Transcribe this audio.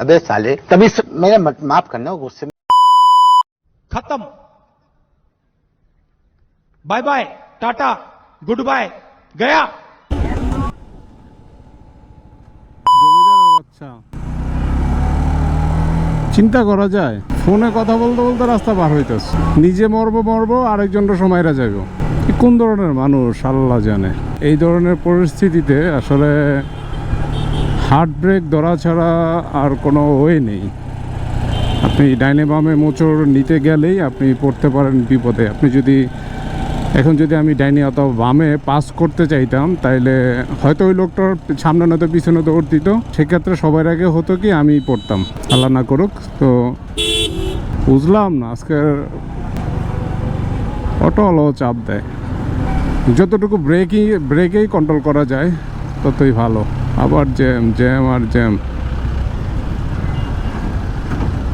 अबे साले तभी स... मेरे मत- माफ करना गुस्से में खत्म bye bye tata goodbye गया জমিদারের বাচ্চা চিন্তা করা যায় ফোনে কথা বলতে বলতে রাস্তা পার হইতেছে নিজে মরবো মরবো আরেকজনের সময়রা যাইব কি কোন ধরনের মানুষ আল্লাহ জানে এই ধরনের পরিস্থিতিতে আসলে হার্ট ব্রেক ধরা ছাড়া আর কোনো ওয়ে নেই। আপনি ডাইনে বামে মোচড় নিতে গেলেই আপনি পড়তে পারেন বিপদে। আপনি যদি, এখন যদি আমি ডাইনি অথবা বামে পাস করতে চাইতাম, তাইলে হয়তো ওই লোকটার সামনে নয়তো পিছনে দৌড় দিত। সেক্ষেত্রে সবার আগে হতো কি, আমি পড়তাম। আল্লাহ না করুক, তো বুঝলাম না, আজকের অটো আলো চাপ দেয়। যতটুকু ব্রেকই ব্রেকেই কন্ট্রোল করা যায়, ততই ভালো। আবার জ্যাম জ্যাম আর জ্যাম।